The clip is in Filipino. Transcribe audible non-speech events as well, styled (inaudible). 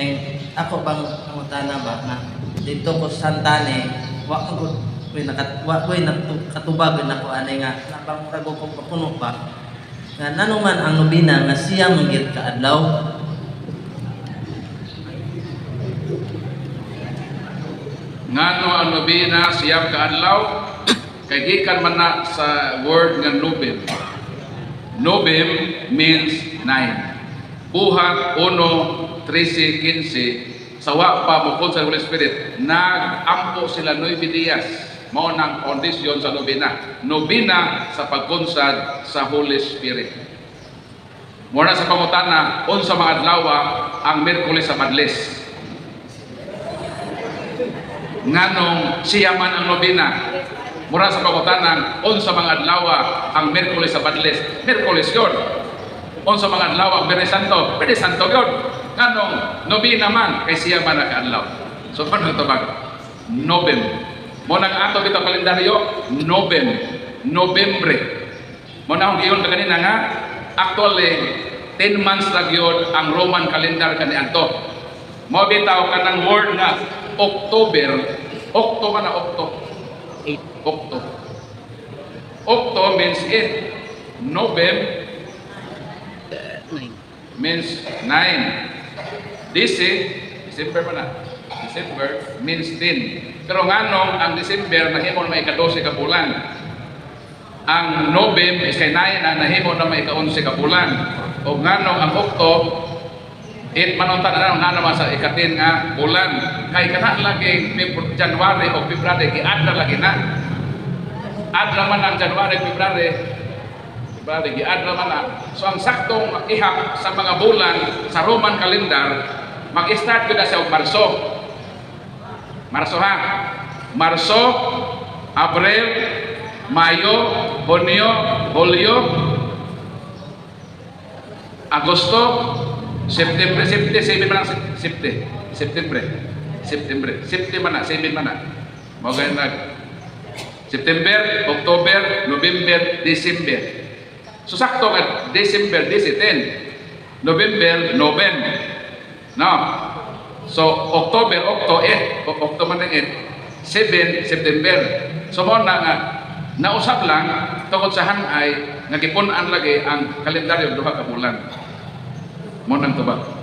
May ako bang pangutana ba na dito ko Santane, wa ko koy nakat wa koy nakatubag na ko ani nga nabang tago ko papuno ba. Nga nanuman ang nobina nga siya manggid ka adlaw. ngano ang nobina siyam ka adlaw (coughs) kay gikan man na sa word nga nobim nobim means nine buhat 1 13 15 sawa pa bukod sa Holy Spirit nagampo sila nueve dias mao nang kondisyon sa nobina. Nobina sa pagkunsad sa Holy Spirit. Muna sa pangutana, unsa mga adlaw ang Miyerkules sa Madles? nganong siya man ang nobina. Mura sa pagutanan unsa mga adlaw ang Miyerkules sa Badles Miyerkules yon unsa mga adlaw ang Biyernes Santo? Biyernes Santo yon nganong nobina man kay siya man nakaadlaw? So paano ito bag Novem mo nang ato bitaw kalendaryo Novem Novembre mo na akong giyon kanina nga actually 10 months na gyud ang Roman calendar kaniadto mo bitaw kanang word nga October. Octo man na Octo. 8 Octo. Octo means 8 Novem means 9 Dece December pa na December means 10 pero nganong ang December nahimo na may ika-12 ka bulan ang Novem is kay 9 na nahimo na may ika-11 ka bulan o nganong ang Octo It manuntan na nga naman sa ikatin nga bulan. Kay kana lagi January o February giadra lagi na. Adra man ang January, February. February giadra man na. So ang saktong ihap sa mga bulan sa Roman calendar mag-start ko na sa Marso. Marso ha. Marso, Abril, Mayo, Hunyo, Hulyo, Agosto, September man ang September, September, September, September na, September man na. Mga ganyan na. September, October, November, December. So sakto nga December, December 10. November, November. No. So October, Octo 8, O- Octo man ang 8. 7 September. So mo na nga nausap lang tungod sa hanay nga gipunan lagi ang kalendaryo duha ka bulan. Mo nang tubag.